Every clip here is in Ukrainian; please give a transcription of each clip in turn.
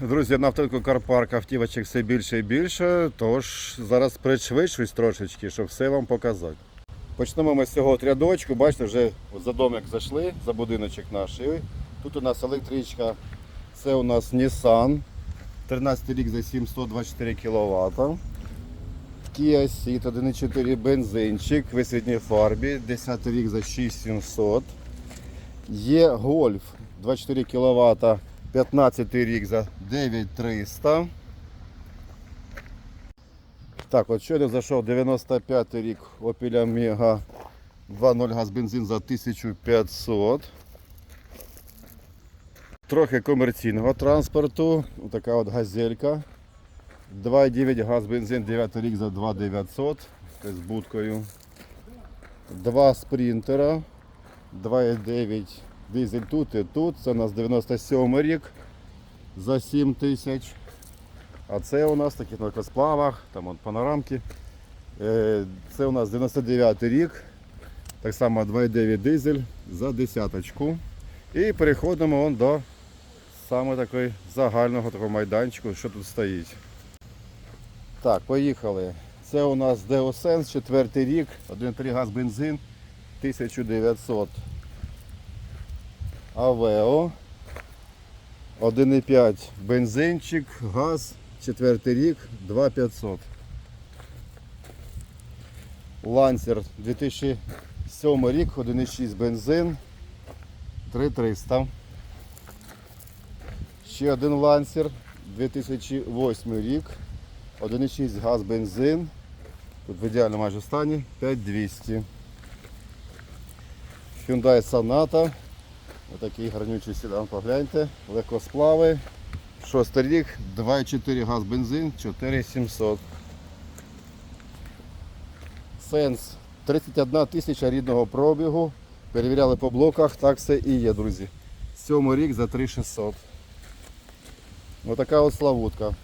Друзі, на автинку Карпарк автівочок все більше і більше, тож зараз пришвидшуюсь трошечки, щоб все вам показати. Почнемо ми з цього рядочку. Бачите, вже за домик зайшли, за будиночок наш. І тут у нас електричка, це у нас Nissan. 13 рік за 724 кВт. Kia Ceed 1.4 бензинчик в висвітній фарбі, 10 рік за 6700. Є Golf 24 кВт, 15 рік за 9300. Так, от щойно зайшов 95 рік Opel Omega 2.0 газ бензин за 1500. Трохи комерційного транспорту. Така от газелька. 2,9 газ бензин 9 рік за 2900 з будкою. Два спринтера. 2,9 дизель тут і тут. Це у нас 97 рік за 7 тисяч. А це у нас такі на сплавах, там от панорамки. Е, Це у нас 99 рік. Так само 2,9 дизель за десяточку. І переходимо он до саме такої загального такого майданчику, що тут стоїть. Так, поїхали. Це у нас Deosense, четвертий рік, 1,3 газ бензин, 1900. Авео. 1,5 бензинчик, газ, четвертий рік, 2500. Лансер 2007 рік, 1,6 бензин, 3300. Ще один лансер 2008 рік, 1,6 газ бензин. Тут в ідеальному майже стані 5200. Hyundai Sonata. Отакий гарнючий седан, погляньте. Легкосплави. Шостий рік, 2,4 газ бензин, 4700. Сенс 31 тисяча рідного пробігу. Перевіряли по блоках, так все і є, друзі. Сьомий рік за 3600. Отака от славутка.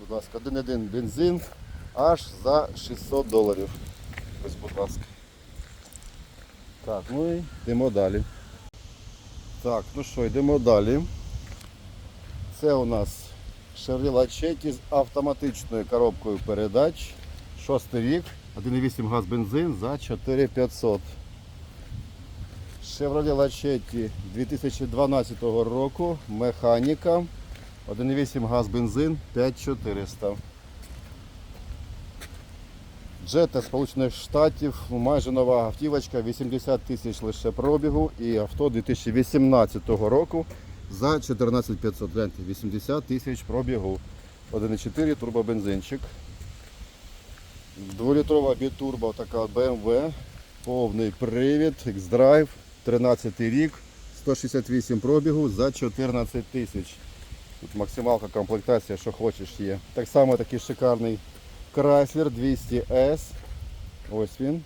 Будь ласка, 1,1 бензин аж за 600 доларів. Ось, будь ласка. Так, ну і йдемо далі. Так, ну що, йдемо далі. Це у нас Chevrolet Lachetti з автоматичною коробкою передач. Шостий рік, 1,8 газ бензин за 4500. Chevrolet Lachetti 2012 року, механіка, 1,8 газ бензин 5400. Джета Сполучених Штатів, майже нова автівочка, 80 тисяч лише пробігу і авто 2018 року за 14500. Гляньте, 80 тисяч пробігу. 1,4 турбобензинчик. Дволітрова бітурбо, така BMW, повний привід, X-Drive, 13 рік, 168 пробігу за 14 тисяч. Тут максималка комплектація, що хочеш є. Так само такий шикарний Chrysler 200S. Ось він.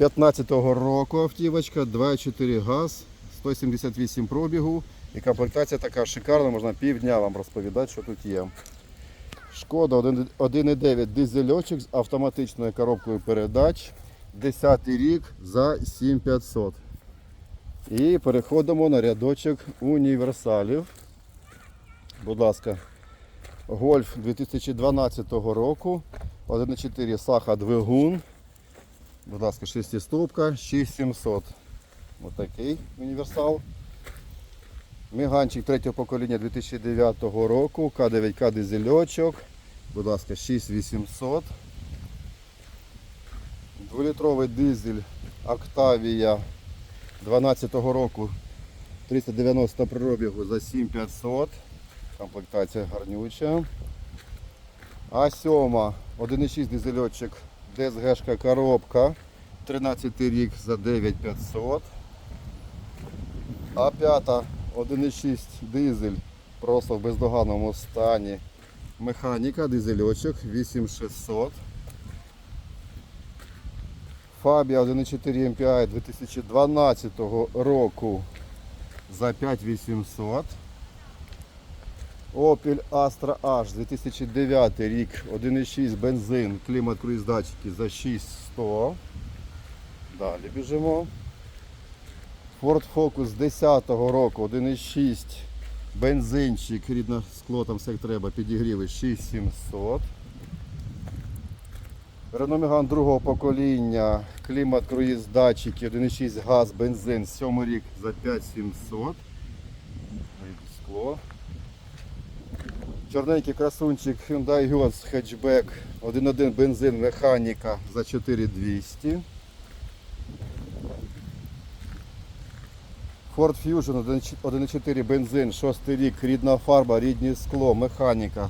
15-го року автівочка, 2,4 газ, 178 пробігу. І комплектація така шикарна, можна півдня вам розповідати, що тут є. Шкода 1,9 дизельочок з автоматичною коробкою передач. 10 рік за 7500. І переходимо на рядочок універсалів. Будь ласка, Гольф 2012 року. 1,4 саха двигун. Будь ласка, 6 ступка, 6700. Ось такий універсал. Міганчик третього покоління 2009 року. К9К дизельочок. Будь ласка, 6800. Дволітровий дизель Octavia 12 року 390 пробігу за 7500. Комплектація гарнюча. А7 1,6 дизельочок ДСГшка коробка. 13 рік за 9500. А5 1,6 дизель просто в бездоганному стані. Механіка, дизельочок 8600. Фабія 1,4 MPI 2012 року за 5800. Opel Astra H 2009 рік, 1,6 бензин, клімат круїз датчики за 6100. Далі біжимо. Ford Focus 10 року, 1,6 Бензинчик, рідне скло, там все як треба, підігріви 6700. Renault Megane другого покоління, клімат, круїз, датчики, 1,6 газ, бензин, 7 рік за 5700. Скло. Чорненький красунчик Hyundai Geos хетчбек 1.1 бензин механіка за 4200. Ford Fusion 1.4 бензин, 6 рік, рідна фарба, рідні скло, механіка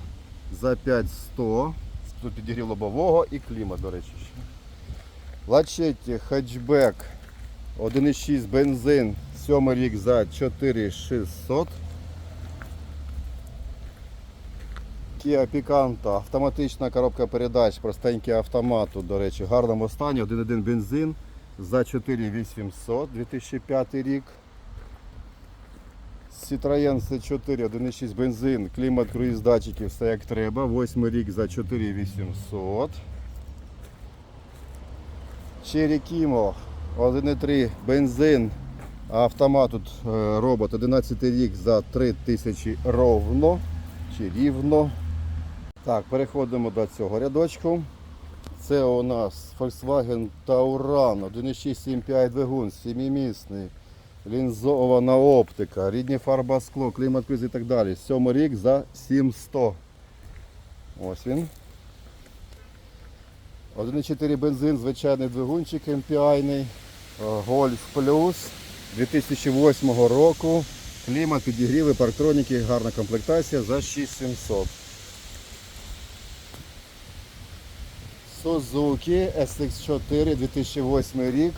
за 5100. Тут підігрів лобового і клімат, до речі. ще. Лачетті хетчбек 1.6 бензин, 7 рік за 4600. Kia Picanto, автоматична коробка передач, простенький автомат, тут, до речі, в гарному стані, 1.1 бензин за 4800, 2005 рік. Citroen C4, 1.6 бензин, клімат, круїз датчики, все як треба. 8 рік за 4800. Cherry Kimo, 1.3 бензин, автомат тут е, робот, 11 рік за 3000 ровно чи рівно. Так, переходимо до цього рядочку. Це у нас Volkswagen Tauran 1.675 двигун, 7-місний, лінзована оптика, рідні фарба скло, клімат круїз і так далі. Сьомий рік за 700. Ось він. 1.4 бензин, звичайний двигунчик MPI, Golf Plus 2008 року. Клімат, підігріви, парктроніки, гарна комплектація за 6700. Suzuki SX4 2008 рік.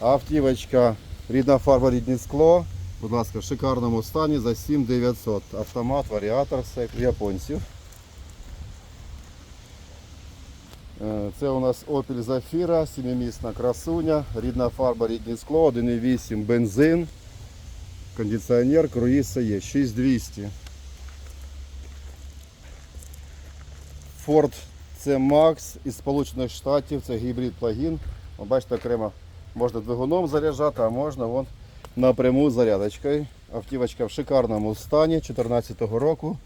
Автівочка, рідна фарба, рідне скло. Будь ласка, в шикарному стані за 7900. Автомат, варіатор, все японців. Е, Це у нас Opel Zafira, 7-місна красуня, рідна фарба, рідне скло, 1.8 бензин, кондиціонер, круїз все є, 6200. Ford C-Max із Сполучених Штатів, це гібрид плагін. Бачите, окремо можна двигуном заряджати, а можна вон напряму зарядочкою. Автівочка в шикарному стані 2014 року.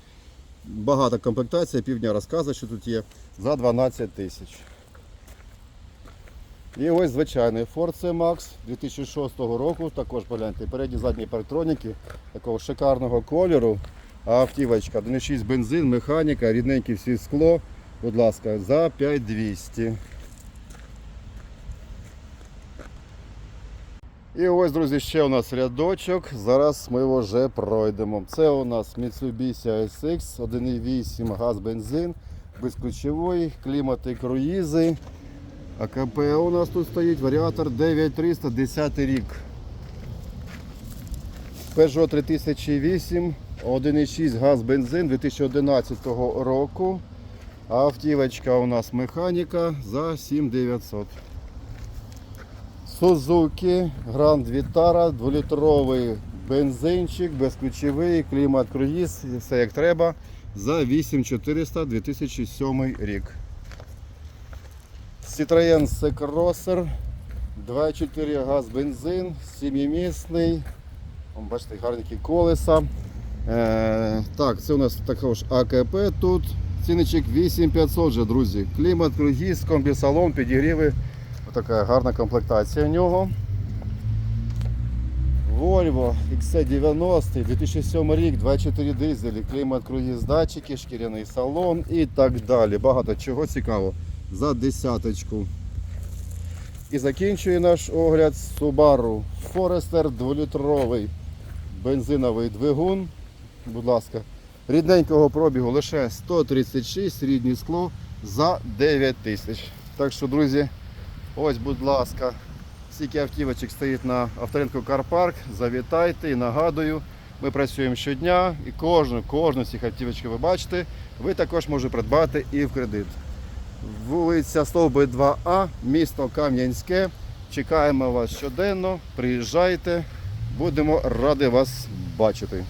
Багата комплектація, півдня розказує, що тут є за 12 тисяч. І ось звичайний Ford C-Max 2006 року. Також погляньте, передні задні парктроніки такого шикарного кольору. А автівочка 1.6 бензин, механіка, рідненьке всі скло. Будь ласка, за 5200. І ось, друзі, ще у нас рядочок. Зараз ми його вже пройдемо. Це у нас Mitsubishi ASX 1.8 газ бензин, безключовий, клімат і круїзи. АКП у нас тут стоїть, варіатор 9300, 10 рік. Peugeot 3008, 1.6 газ бензин 2011 року. Автівочка у нас механіка за 7900. Suzuki Grand Vitara, 2-літровий бензинчик, безключовий, клімат круїз, все як треба. За 8400 2007 рік. Citroen C-Crosser, 2,4 газ бензин, 7-місний. Бачите, гарненькі колеса. Е, так, це у нас також АКП тут. Ціничок 8500 вже, друзі. Клімат, круїз, комбісалон, підігріви. Така гарна комплектація в нього. Volvo XC90, 2007 рік, 24 дизелі, клімат, круїз, датчики, шкіряний салон і так далі. Багато чого цікаво. За десяточку. І закінчує наш огляд Subaru Forester 2-літровий бензиновий двигун. Будь ласка, рідненького пробігу лише 136, рідні скло за 9 тисяч. Так що, друзі, ось, будь ласка, стільки автівочок стоїть на авторинку Карпарк. Завітайте і нагадую, ми працюємо щодня і кожну, кожну з цих автівочок ви бачите, ви також можете придбати і в кредит. Вулиця Стовби 2А, місто Кам'янське. Чекаємо вас щоденно. Приїжджайте, будемо раді вас бачити.